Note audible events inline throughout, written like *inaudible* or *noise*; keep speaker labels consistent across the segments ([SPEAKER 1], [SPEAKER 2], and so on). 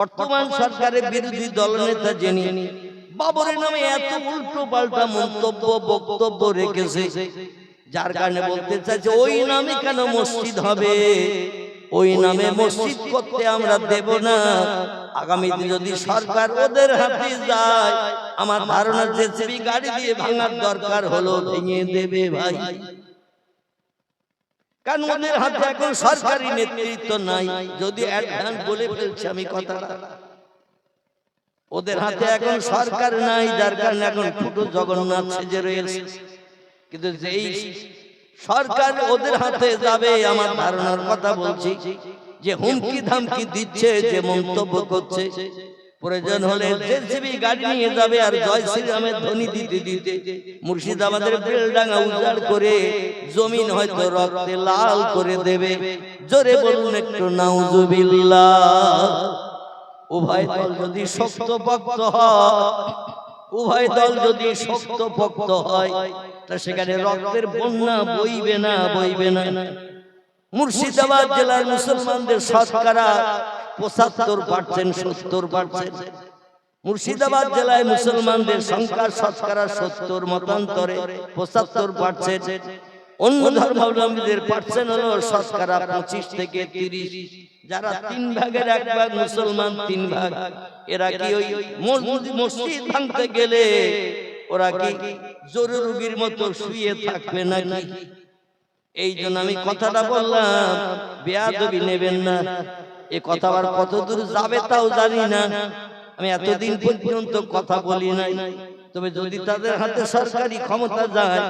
[SPEAKER 1] বর্তমান সরকারের বিরোধী দলনেতা যিনি বাবরের নামে এত উল্টো পাল্টা মন্তব্য বক্তব্য রেখেছে। যার কারণে বলতে চাইছে ওই নামে কেন মসজিদ হবে? ওই নামে মসজিদ করতে আমরা দেব না। আগামী আগামীতে যদি সরকার ওদের হাতে যায় আমার ধারণা যে গাড়ি দিয়ে ভাঙার দরকার হলো ভেঙে দেবে ভাই। কারণ ওদের হাতে এখন সরকারি নেতৃত্ব নাই। যদি অ্যাডভান্স বলে ফেলছে আমি কথাটা। ওদের হাতে এখন সরকার নাই যার কারণে এখন ছোট জগন্নাথ সেজে রয়েছে। কিন্তু যেই সরকার ওদের হাতে যাবে আমার ধারণার কথা বলছি যে হুমকি ধামকি দিচ্ছে যে মন্তব্য করছে। প্রয়োজন হলে জেসিবি গাড়ি নিয়ে যাবে আর জয় শ্রীরামের ধ্বনি দিতে দিতে মুর্শিদাবাদের বেলডাঙ্গা উজাড় করে জমিন হয়তো রক্তে লাল করে দেবে। জোরে বলুন একটু নাউজুবিল্লাহ। উভয় দল যদি শক্ত পক্ত হয় উভয় দল যদি শক্ত পক্ত হয় তা সেখানে রক্তের বন্যা বইবে না বইবে না মুর্শিদাবাদ জেলার মুসলমানদের শতকরা পঁচাত্তর পার্সেন্ট সত্তর পার্সেন্ট। মুর্শিদাবাদ জেলায় মুসলমানদের সংখ্যা শতকরা সত্তর মতান্তরে পঁচাত্তর পার্সেন্ট। অন্য ধর্মাবলম্বীদের পার্সেন্ট হলো শতকরা পঁচিশ থেকে তিরিশ। যারা তিন ভাগের এক ভাগ মুসলমান তিন ভাগ। এরা কি ওই মসজিদ- ভাঙতে গেলে ওরা কি জরুরি রুগীর মতো শুয়ে থাকবে নাকি? এই জন্য আমি কথাটা বললাম বেয়াদবি নেবেন না। এ কথা আবার কতদূর যাবে তাও জানি না। আমি এতদিন পর্যন্ত কথা বলি নাই। তবে যদি তাদের হাতে সরকারি ক্ষমতা যায়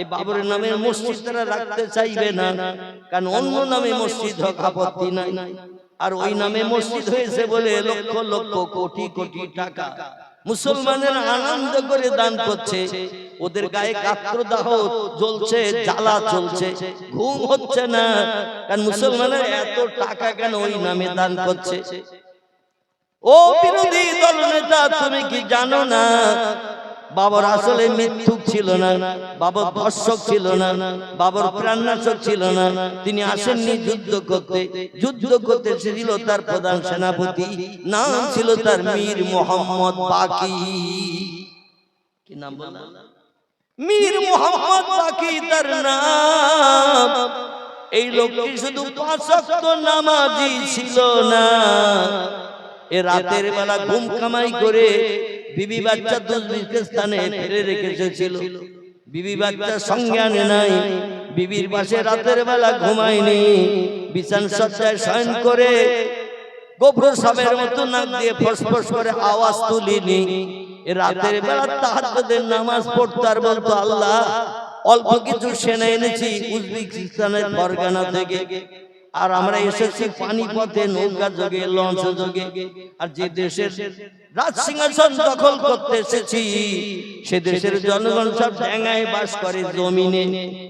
[SPEAKER 1] এই বাবরের নামে মসজিদ তারা রাখতে চাইবে না। কারণ অন্য নামে মসজিদ হোক আপত্তি নাই। আর ওই নামে মসজিদ হয়েছে বলে লক্ষ লক্ষ কোটি কোটি টাকা। মুসলমানের আনন্দ করে দান করছে ওদের গায়ে কাত্রদাহ জ্বলছে জ্বালা চলছে ঘুম হচ্ছে না কারণ মুসলমানের এত টাকা কেন ওই নামে দান করছে? ও বিরোধী দল নেতা তুমি কি জানো না? বাবার আসলে মৃত্যু ছিল না বাবার ধর্ষক ছিল না বাবার প্রাণনাশক ছিল না তিনি আসেননি যুদ্ধ করতে যুদ্ধ করতে ছিল তার প্রধান সেনাপতি। নাম ছিল তার মীর মোহাম্মদ বাকি। কি নাম মীর মোহাম্মদ বাকি তার নাম। এই লোকটি শুধু পাঁচ ওয়াক্ত নামাজি ছিল না। এ রাতের বেলা ঘুম কামাই করে বিবি বাচ্চা দুর্ভিক্ষে স্থানে ফেলে রেখে এসেছিল বিবি বাচ্চা সঙ্গে আনে নাই। বিবির পাশে রাতের বেলা ঘুমায়নি। বিছান সজ্জায় শয়ন করে গোবর সাবের মতো নাক দিয়ে ফসফস করে আওয়াজ তুলিনি। রাতের বেলা তাহাজ্জুদের নামাজ পড়তে আর বলতো আল্লাহ। অল্প কিছু সেনা এনেছি উজবেকিস্তানের পরগানা থেকে। আর আমরা এসেছি পানিপথে নৌকা যোগে লঞ্চ যোগে। আর যে দেশের রাজ সিংহাসন দখল করতে এসেছি। সে দেশের জনগণ সব ড্যাঙায় বাস করে জমিনে।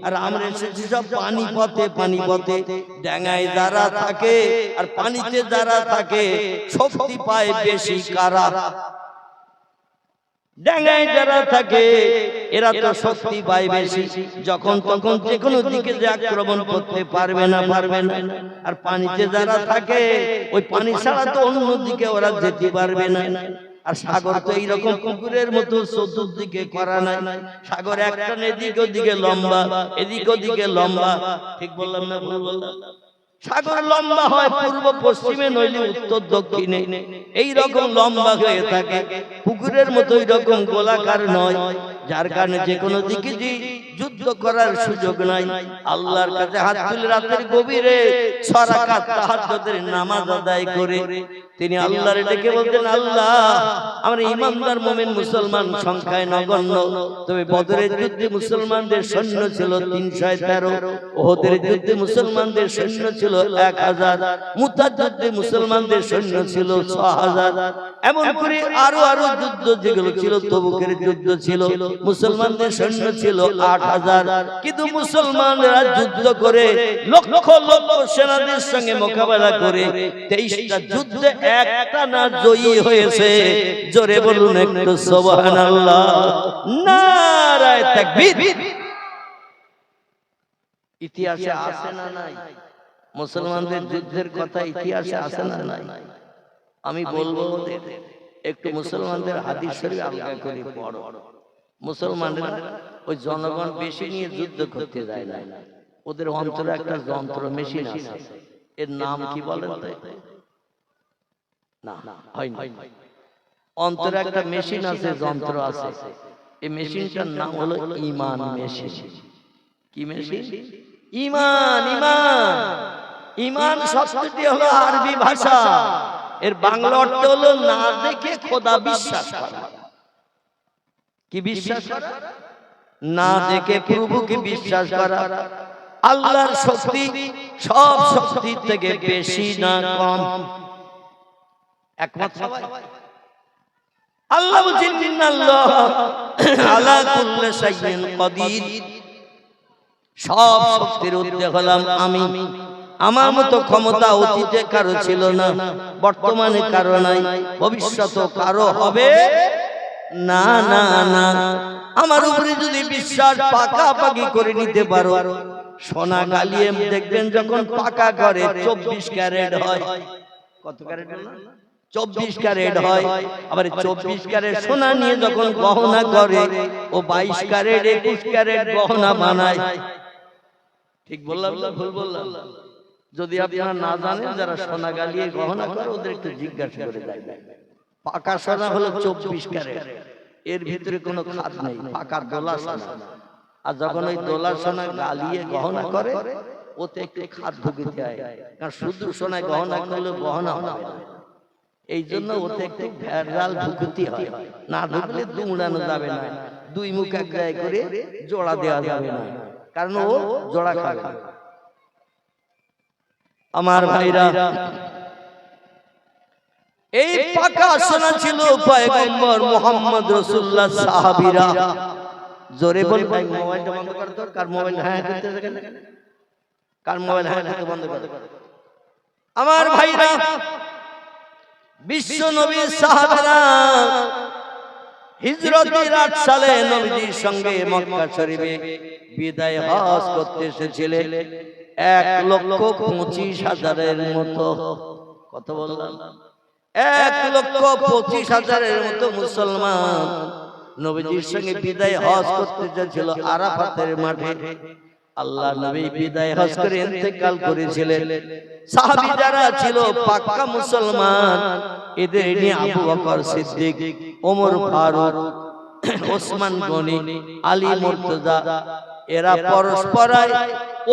[SPEAKER 1] আর আমরা এসেছি সব পানিপথে পানিপথে ড্যাঙায় যারা থাকে আর পানিতে যারা থাকে শক্তি পায় বেশি কারা? ডাঙ্গায় যারা থাকে এরা তো শক্তি পায় বেশি। যখন তখন যে কোনো দিকে যে আক্রমণ করতে পারবে না পারবে না আর পানিতে যারা থাকে ওই পানি ছাড়া তো অন্য দিকে ওরা যেতে পারবে না। আর সাগর তো এইরকম পুকুরের মতো চতুর্দিকে করা নাই। সাগর একটা এদিক ওদিকে লম্বা এদিক ওদিকে লম্বা। ঠিক বললাম না ভুল বললাম? সাগর লম্বা হয়, পূর্ব পশ্চিমে, নইলে উত্তর দক্ষিণে। এই রকম লম্বা হয়ে থাকে। পুকুরের মতো রকম গোলাকার নয়। যার কারণে যে কোনো দিকে যে যুদ্ধ করার সুযোগ নাই। আল্লাহর কাছে হাত তুলে রাতের গভীরে সরাকাত তাহাজ্জুদের নামাজ আদায় করে। তিনি আল্লাহর ডেকে বলতেন আল্লাহ আমরা ইমানদার মুমিন মুসলমান সংখ্যায় নগণ্য। তবে বদরের যুদ্ধে মুসলমানদের সৈন্য ছিল তিনশো তেরো। ওহদের যুদ্ধে মুসলমানদের সৈন্য ছিল এক হাজার। মুতার যুদ্ধে মুসলমানদের সৈন্য ছিল ছ হাজার। এমন করে আরও আরও যুদ্ধ যেগুলো ছিল তবুকের যুদ্ধ ছিল মুসলমানদের সৈন্য ছিল আট হাজার। কিন্তু মুসলমানরা যুদ্ধ করে লক্ষ লক্ষ সেনাদের সঙ্গে মোকাবেলা করে তেইশটা যুদ্ধে একটা না জয়ী হয়েছে। জোরে বলুন একটু সোবাহান আল্লাহ নারায় তাকবীর। ইতিহাসে আছে না নাই। মুসলমানদের যুদ্ধের কথা ইতিহাসে আছে না নাই। আমি বলব একটু মুসলমানদের হাদিস শরীফ আলগা করে পড়ো। মুসলমানরা ওই জনগণ বেশি নিয়ে যুদ্ধ করতে যায় না। ওদের অন্তরে একটা যন্ত্র মেশিন আছে। এর নাম কি বলেন? তো? না হয়নি। অন্তরে একটা মেশিন আছে যন্ত্র আছে। এই মেশিনটার নাম হলো ইমান মেশিন। কি মেশিন? ইমান ইমান ইমান। শব্দটি হলো আরবি ভাষা। এর বাংলা অর্থ হলো না দেখে খোদা বিশ্বাস করা। কি বিশ্বাস করা? না দেখে প্রভুকে বিশ্বাস করা। আল্লাহর শক্তি সব শক্তির থেকে বেশি না কম। একমত সবাই। আল্লাহ বলছেন ইন্নাল্লাহ আলা কুল্লি শাইইন কাদির। সব শক্তির হলাম আমি। আমার মতো ক্ষমতা অতীতে কারও ছিল না বর্তমানে কারও নাই ভবিষ্যৎ কারও হবে না না না। আমার উপরে যদি বিশ্বাস পাকাপাকি করে নিতে পারো সোনা গালিয়ে দেখবেন যখন পাকা করে চব্বিশ ক্যারেট হয়। কত ক্যারেট চব্বিশ ক্যারেট হয়। আবার চব্বিশ ক্যারেট সোনা নিয়ে যখন গহনা করে ও বাইশ ক্যারেট একুশ ক্যারেট গহনা বানায়। ঠিক বললাম ভুল বললাম। যদি আপনারা না জানেন যারা সোনা গালিয়ে গহনা করে ওদের একটু জিজ্ঞাসা করে দেখবেন। পাকা সোনা হলো চব্বিশ ক্যারেট। এর ভিতরে কোনো খাদ নেই। পাকা দোলা সোনা। আর যখন ওই দোলা সোনা গালিয়ে গহনা করে ওতে একটু খাদ ঢুকিতে হয় কারণ শুধু সোনায় গহনা করলে গহনা না এই জন্য ওতে একটু ভেড়াল ঢুকতে হয় না ঢুকলে দুমড়ানো যাবে না দুই মুখ এক জায়গায় করে জোড়া দেওয়া যাবে না কারণ ও জোড়া খাবে আমার ভাইরা এই পাকা সোনা ছিল পয়গম্বর মোহাম্মদ রসুল্লাহ সাহাবীরা জোরে বল ভাই মোবাইলটা বন্ধ কর তো কার মোবাইল হ্যাঁ করতে দেখেন কার মোবাইল হ্যাঁ বন্ধ কর আমার ভাইরা বিশ্ব নবী সাহাবারা হিজরতের আট সালে নবীজির সঙ্গে মক্কা শরীফে বিদায় হজ করতে এক লক্ষ পঁচিশ হাজারের মতো। কত বললাম? এক লক্ষ পঁচিশ হাজারের মতো মুসলমান নবীজির সঙ্গে বিদায় হজ করতে যাচ্ছিল আরাফাতের মাঠে। আল্লাহ নবী বিদায় হজ করে ইন্তেকাল করেছিলেন। সাহাবী যারা ছিল পাক্কা মুসলমান এদের নিয়ে আবু বকর সিদ্দিক ওমর ফারুক *coughs* ওসমান গনি আলী মুর্তজা এরা পরস্পরায়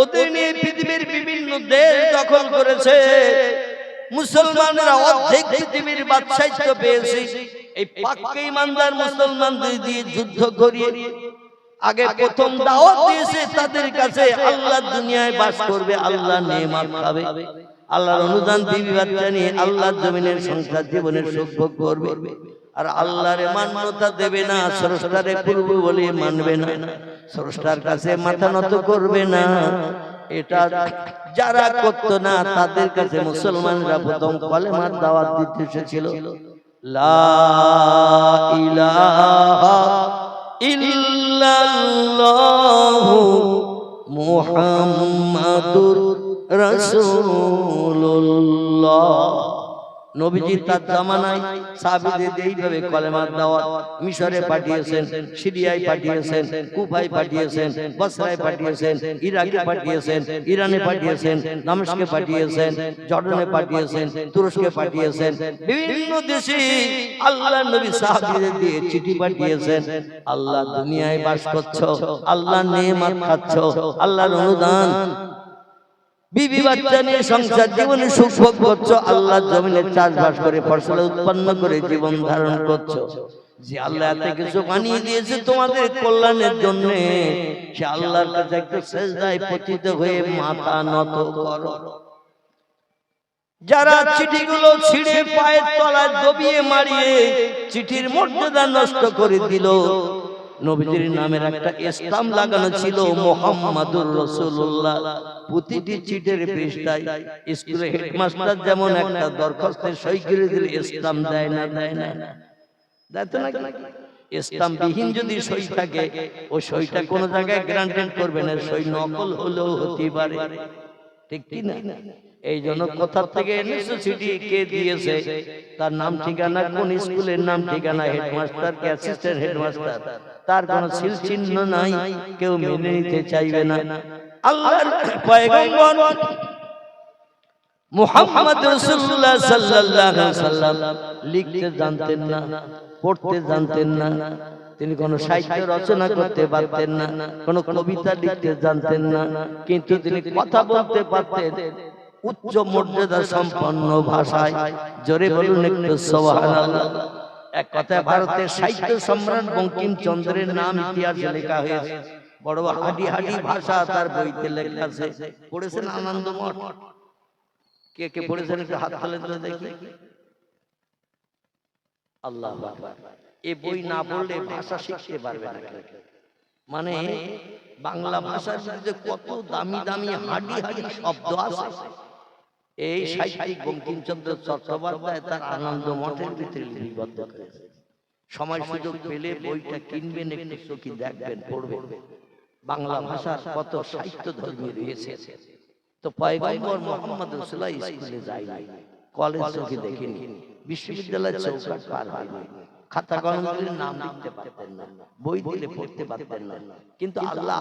[SPEAKER 1] ওদের নিয়ে পৃথিবীর বিভিন্ন দেশ দখল করেছে। মুসলমানরা অর্ধেক পৃথিবীর বাদশাহিত্য পেয়েছে। এই পাক্কা ইমানদার মুসলমানদের দিয়ে যুদ্ধ করিয়ে আগে প্রথম দাওয়াত দিয়েছে তাদের কাছে আল্লাহ দুনিয়ায় বাস করবে আল্লাহ নেমাত খাবে। আল্লাহর অনুদান দিবি বাচ্চা নিয়ে আল্লাহর জমিনের সংসার জীবনের সুখ ভোগ করবে। আর আল্লাহরে মান্যতা দেবে না স্রষ্টারে পূর্ব বলে মানবে না। স্রষ্টার কাছে মাথা নত করবে না। এটা যারা করতো না তাদের কাছে মুসলমানরা প্রথম কলেমার দাওয়াত দিতে এসেছিল। লা ইলাহা তার জামানায় সাহাবীদের এইভাবে কলেমার দাওয়াত মিশরে পাঠিয়েছেন সিরিয়ায় পাঠিয়েছেন কুফায় পাঠিয়েছেন বসরায় পাঠিয়েছেন ইরাকে পাঠিয়েছেন ইরানে পাঠিয়েছেন পাঠিয়েছেন জর্ডানে পাঠিয়েছেন তুরস্কে পাঠিয়েছেন বিভিন্ন দেশে আল্লাহ নবী সাহাবীদের দিয়ে চিঠি পাঠিয়েছেন আল্লাহ দুনিয়ায় বাস করছ আল্লাহ নেমাত খাচ্ছ আল্লাহর অনুদান বিবি বাচ্চা নিয়ে সংসার জীবনে সুখ ভোগ করছ, আল্লাহ জমিনে চাষবাস করে ফসল উৎপন্ন করে জীবন ধারণ করছ। যে আল্লাহ এত কিছু বানিয়ে দিয়েছে তোমাদের কল্যাণের জন্য, সে আল্লাহর কাছে একটু সেজদায় পতিত হয়ে মাথা নত করো। যারা চিঠিগুলো ছিঁড়ে পায়ের তলায় দবিয়ে মারিয়ে, চিঠির মর্যাদা নষ্ট করে দিল নবীজির নামের একটা ইসলাম লাগানো ছিল মোহাম্মদুর রসুল্লাহ প্রতিটি চিঠের পৃষ্ঠায় স্কুলে হেডমাস্টার যেমন একটা দরখাস্তের সই করে দিলে ইসলাম দেয় না দেয় না দেয় তো নাকি? ইসলাম বিহীন যদি সই থাকে ও সইটা কোন জায়গায় গ্রান্টেড করবে না সই নকল হলেও হতে পারে। ঠিক কি না? এই জন্য কোথা থেকে চিঠি কে দিয়েছে? তার নাম ঠিকানা কোন স্কুলের নাম ঠিকানা? হেডমাস্টার কে অ্যাসিস্ট্যান্ট হেডমাস্টার তার কোনো সিল চিহ্ন নাই কেউ মেনে নিতে চাইবে না। আল্লাহর পয়গম্বর মুহাম্মদ রাসূলুল্লাহ সাল্লাল্লাহু আলাইহি সাল্লাম লিখতে জানতেন না পড়তে জানতেন না। তিনি কোনো সাহিত্য রচনা করতে পারতেন না কোনো কবিতা লিখতে জানতেন না। কিন্তু তিনি কথা বলতে পারতেন উচ্চ মর্যাদা সম্পন্ন ভাষায়। জোরে বলুন একটু সুবহানাল্লাহ। এক কথায় ভারতের সাহিত্য সম্রাট বঙ্কিমচন্দ্রের নাম ইতিহাসে লেখা হয়েছে। বড় হাডি হাডি ভাষা তার বইতে লেখা আছে। পড়েছেন আনন্দমঠ কে কে পড়েছেন? একটু হাত তালেন তো দেখি। আল্লাহ এ বই না পড়লে ভাষা শিখতে পারবে না মানে বাংলা ভাষার মধ্যে কত দামি দামি হাডি হাডি শব্দ আছে। এই সাহিত্যিক বঙ্কিমচন্দ্র চট্টোপাধ্যায় তার আনন্দ মঠের ভিতরে লিপিবদ্ধ করেছে। সময় সুযোগ পেলে বইটা কিনবেন একটু চোখে দেখবেন পড়বেন। বাংলা ভাষার কত সাহিত্য ধর্মী রয়েছে। তো পয়গম্বর মোহাম্মদ রসুল্লাহ স্কুলে যায়নি। কলেজ চোখে দেখিনি। বিশ্ববিদ্যালয়ের চৌকাট পার হয়নি। খাতা কলম নাম লিখতে পারতেন না। বই দিলে পড়তে পারতেন না। কিন্তু আল্লাহ